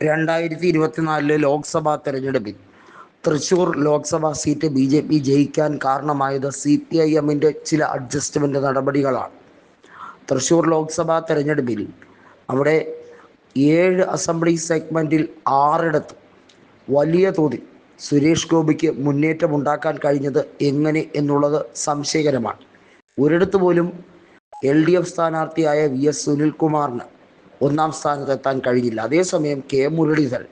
രണ്ടായിരത്തി ഇരുപത്തിനാലിലെ ലോക്സഭാ തെരഞ്ഞെടുപ്പിൽ Thrissur Lok Sabha seat B J P ജയിക്കാൻ കാരണമായത് സി പി ഐ എമ്മിന്റെ ചില അഡ്ജസ്റ്റ്മെന്റ് നടപടികളാണ്. തൃശൂർ ലോക്സഭാ തെരഞ്ഞെടുപ്പിൽ അവിടെ ഏഴ് അസംബ്ലി സെഗ്മെന്റിൽ ആറിടത്ത് വലിയ തോതിൽ സുരേഷ് ഗോപിക്ക് മുന്നേറ്റമുണ്ടാക്കാൻ കഴിഞ്ഞത് എങ്ങനെ എന്നുള്ളത് സംശയകരമാണ്. ഒരിടത്ത് പോലും എൽ ഡി എഫ് സ്ഥാനാർത്ഥിയായ വി എസ് സുനിൽകുമാറിന് ഒന്നാം സ്ഥാനത്തെത്താൻ കഴിഞ്ഞില്ല അതേസമയം കെ. മുരളീധരൻ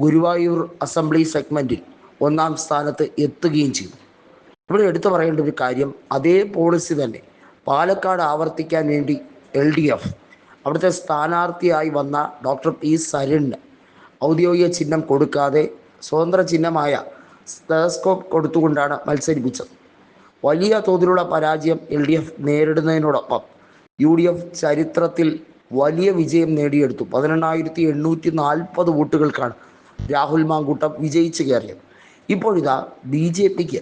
ഗുരുവായൂർ അസംബ്ലി സെഗ്മെന്റിൽ ഒന്നാം സ്ഥാനത്ത് എത്തുകയും ചെയ്തു. ഇവിടെ എടുത്തു പറയേണ്ട ഒരു കാര്യം അതേ പോളിസി തന്നെ പാലക്കാട് ആവർത്തിക്കാൻ വേണ്ടി എൽ ഡി എഫ് അവിടുത്തെ സ്ഥാനാർത്ഥിയായി വന്ന ഡോക്ടർ പി. സരിന് ഔദ്യോഗിക ചിഹ്നം കൊടുക്കാതെ സ്വതന്ത്ര ചിഹ്നമായ സ്റ്റെസ്കോപ്പ് കൊടുത്തുകൊണ്ടാണ് മത്സരിപ്പിച്ചത്. വലിയ തോതിലുള്ള പരാജയം എൽ ഡി എഫ് നേരിടുന്നതിനോടൊപ്പം യു ഡി എഫ് ചരിത്രത്തിൽ വലിയ വിജയം നേടിയെടുത്തു. പതിനെണ്ണായിരത്തി എണ്ണൂറ്റി നാൽപ്പത് വോട്ടുകൾക്കാണ് രാഹുൽ മാങ്കൂട്ടം വിജയിച്ചു കയറിയത്. ഇപ്പോഴിതാ ബി ജെ പിക്ക്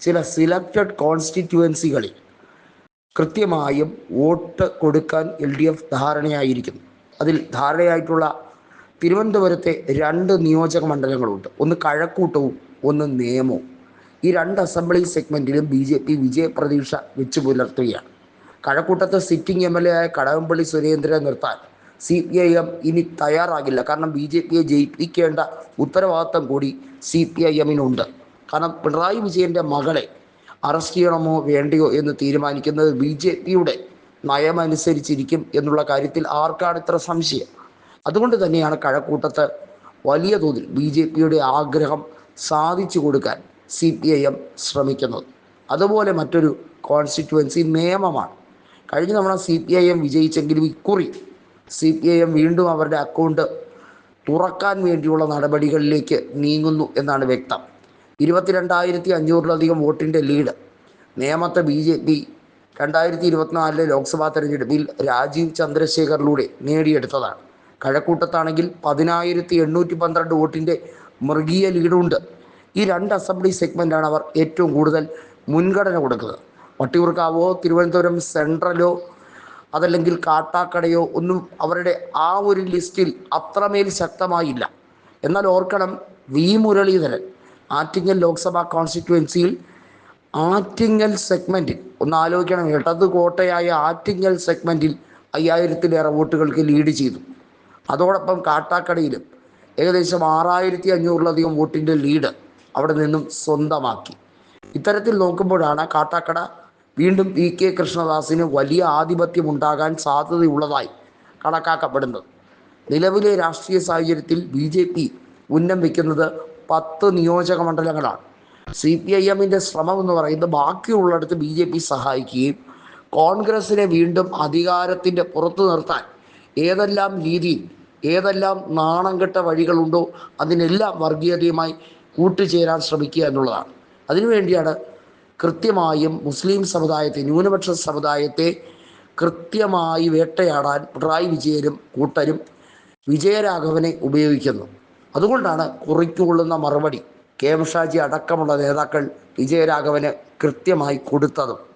ചില സിലക്റ്റഡ് കോൺസ്റ്റിറ്റ്യുവൻസികളിൽ കൃത്യമായും വോട്ട് കൊടുക്കാൻ എൽ ഡി എഫ് ധാരണയായിരിക്കുന്നു. അതിൽ ധാരണയായിട്ടുള്ള തിരുവനന്തപുരത്തെ രണ്ട് നിയോജക മണ്ഡലങ്ങളുണ്ട്. ഒന്ന് കഴക്കൂട്ടവും ഒന്ന് നേമവും. ഈ രണ്ട് അസംബ്ലി സെഗ്മെന്റിലും ബി ജെ പി വിജയപ്രതീക്ഷ വെച്ചു പുലർത്തുകയാണ്. കഴക്കൂട്ടത്തെ സിറ്റിംഗ് എം എൽ എ ആയ കടകംപള്ളി സുരേന്ദ്രനെ നിർത്താൻ സി പി ഐ എം ഇനി തയ്യാറാകില്ല. കാരണം ബി ജെ പിയെ ജയിപ്പിക്കേണ്ട ഉത്തരവാദിത്തം കൂടി സി പി ഐ എമ്മിനുണ്ട് കാരണം പിണറായി വിജയന്റെ മകളെ അറസ്റ്റ് ചെയ്യണമോ വേണ്ടയോ എന്ന് തീരുമാനിക്കുന്നത് ബി ജെ പിയുടെ നയമനുസരിച്ചിരിക്കും എന്നുള്ള കാര്യത്തിൽ ആർക്കാണ് ഇത്ര സംശയം? അതുകൊണ്ട് തന്നെയാണ് കഴക്കൂട്ടത്ത് വലിയ തോതിൽ ബി ജെ പിയുടെ ആഗ്രഹം സാധിച്ചു കൊടുക്കാൻ സി പി ഐ എം ശ്രമിക്കുന്നത്. അതുപോലെ മറ്റൊരു കോൺസ്റ്റിറ്റുവൻസി നിയമമാണ്. കഴിഞ്ഞ തവണ സി പി ഐ എം വിജയിച്ചെങ്കിലും ഇക്കുറി സി പി ഐ എം വീണ്ടും അവരുടെ അക്കൗണ്ട് തുറക്കാൻ വേണ്ടിയുള്ള നടപടികളിലേക്ക് നീങ്ങുന്നു എന്നാണ് വ്യക്തം. ഇരുപത്തിരണ്ടായിരത്തി അഞ്ഞൂറിലധികം വോട്ടിന്റെ ലീഡ് നേമത്തെ ബി ജെ പി രണ്ടായിരത്തി ഇരുപത്തിനാലിലെ ലോക്സഭാ തെരഞ്ഞെടുപ്പിൽ രാജീവ് ചന്ദ്രശേഖറിലൂടെ നേടിയെടുത്തതാണ്. കഴക്കൂട്ടത്താണെങ്കിൽ പതിനായിരത്തി എണ്ണൂറ്റി പന്ത്രണ്ട് വോട്ടിന്റെ മൃഗീയ ലീഡുണ്ട്. ഈ രണ്ട് അസംബ്ലി സെഗ്മെന്റാണ് അവർ ഏറ്റവും കൂടുതൽ മുൻഗണന കൊടുക്കുന്നത്. വട്ടിയൂർക്കാവോ തിരുവനന്തപുരം സെൻട്രലോ അതല്ലെങ്കിൽ കാട്ടാക്കടയോ ഒന്നും അവരുടെ ആ ഒരു ലിസ്റ്റിൽ അത്രമേൽ ശക്തമായില്ല. എന്നാൽ ഓർക്കണം വി. മുരളീധരൻ ആറ്റിങ്ങൽ ലോക്സഭാ കോൺസ്റ്റിറ്റുവൻസിയിൽ ആറ്റിങ്ങൽ സെഗ്മെന്റിൽ ഒന്ന് ആലോചിക്കണം ഇടത് കോട്ടയായ ആറ്റിങ്ങൽ സെഗ്മെന്റിൽ അയ്യായിരത്തിലേറെ വോട്ടുകൾക്ക് ലീഡ് ചെയ്തു. അതോടൊപ്പം കാട്ടാക്കടയിലും ഏകദേശം ആറായിരത്തി അഞ്ഞൂറിലധികം വോട്ടിന്റെ ലീഡ് അവിടെ നിന്നും സ്വന്തമാക്കി. ഇത്തരത്തിൽ നോക്കുമ്പോഴാണ് കാട്ടാക്കട വീണ്ടും പി കെ കൃഷ്ണദാസിന് വലിയ ആധിപത്യം ഉണ്ടാകാൻ സാധ്യതയുള്ളതായി കണക്കാക്കപ്പെടുന്നത്. നിലവിലെ രാഷ്ട്രീയ സാഹചര്യത്തിൽ ബി ജെ പി ഉന്നം വയ്ക്കുന്നത് പത്ത് നിയോജക മണ്ഡലങ്ങളാണ്. സി പി ഐ എമ്മിന്റെ ശ്രമം എന്ന് പറയുന്നത് ബാക്കിയുള്ളിടത്ത് ബി ജെ പി സഹായിക്കുകയും കോൺഗ്രസിനെ വീണ്ടും അധികാരത്തിന്റെ പുറത്ത് നിർത്താൻ ഏതെല്ലാം രീതിയിൽ ഏതെല്ലാം നാണം കെട്ട വഴികളുണ്ടോ അതിനെല്ലാം വർഗീയതയുമായി കൂട്ടുചേരാൻ ശ്രമിക്കുക എന്നുള്ളതാണ്. അതിനുവേണ്ടിയാണ് കൃത്യമായും മുസ്ലിം സമുദായത്തെ ന്യൂനപക്ഷ സമുദായത്തെ കൃത്യമായി വേട്ടയാടാൻ പിണറായി വിജയനും കൂട്ടരും വിജയരാഘവനെ ഉപയോഗിക്കുന്നു. അതുകൊണ്ടാണ് കുറിക്കുകൊള്ളുന്ന മറുപടി കെ എം ഷാജി അടക്കമുള്ള നേതാക്കൾ വിജയരാഘവന് കൃത്യമായി കൊടുത്തതും.